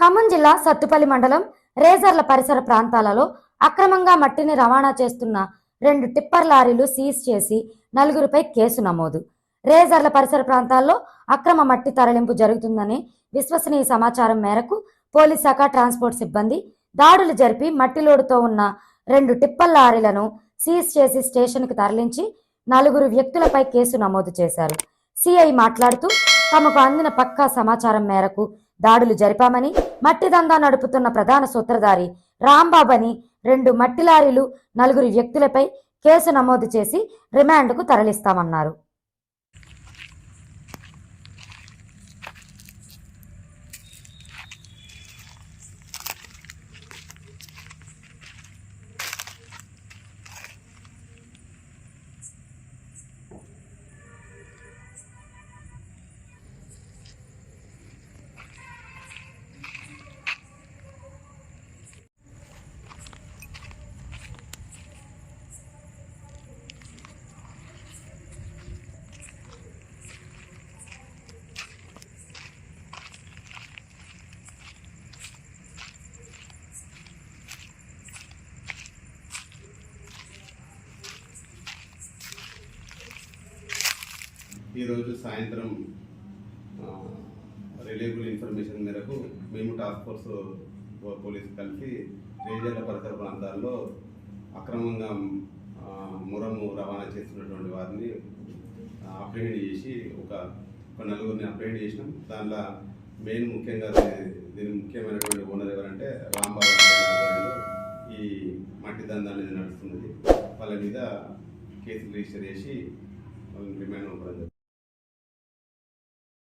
ఖమ్మం జిల్లా సత్తుపల్లి మండలం రేజర్ల పరిసర ప్రాంతాలలో అక్రమంగా మట్టిని రవాణా చేస్తున్న రెండు టిప్పర్ లారీలు సీజ్ చేసి నలుగురిపై కేసు నమోదు. రేజర్ల పరిసర ప్రాంతాల్లో అక్రమ మట్టి తరలింపు జరుగుతుందని విశ్వసనీయ సమాచారం మేరకు పోలీస్ శాఖ ట్రాన్స్పోర్ట్ సిబ్బంది దాడులు జరిపి మట్టి లోడుతో ఉన్న రెండు టిప్పర్ లారీలను సీజ్ చేసి స్టేషన్కు తరలించి నలుగురు వ్యక్తులపై కేసు నమోదు చేశారు. సిఐ మాట్లాడుతూ తమకు అందిన పక్కా సమాచారం మేరకు దాడులు జరిపామని మట్టి దందా నడుపుతున్న ప్రధాన సూత్రధారి రాంబాబని రెండు మట్టి లారీలు నలుగురు వ్యక్తులపై కేసు నమోదు చేసి రిమాండ్కు తరలిస్తామన్నారు. ఈరోజు సాయంత్రం రిలేబుల్ ఇన్ఫర్మేషన్ మేరకు మేము టాస్క్ ఫోర్స్ పో- పోలీస్ కలిసి రేజర్ల పరిసర ప్రాంతాల్లో అక్రమంగా మురము రవాణా చేస్తున్నటువంటి వారిని అప్రహెండ్ చేసి ఒక ఒక నలుగురిని అప్రహెండ్ చేసినాం. దానిలో మెయిన్ ముఖ్యంగా దీని ముఖ్యమైనటువంటి ఓనర్ ఎవరంటే రాంబాబు ఆధ్వర్యంలో ఈ మట్టి దందా అనేది నడుస్తున్నది వాళ్ళ మీద కేసు రిజిస్టర్ చేసి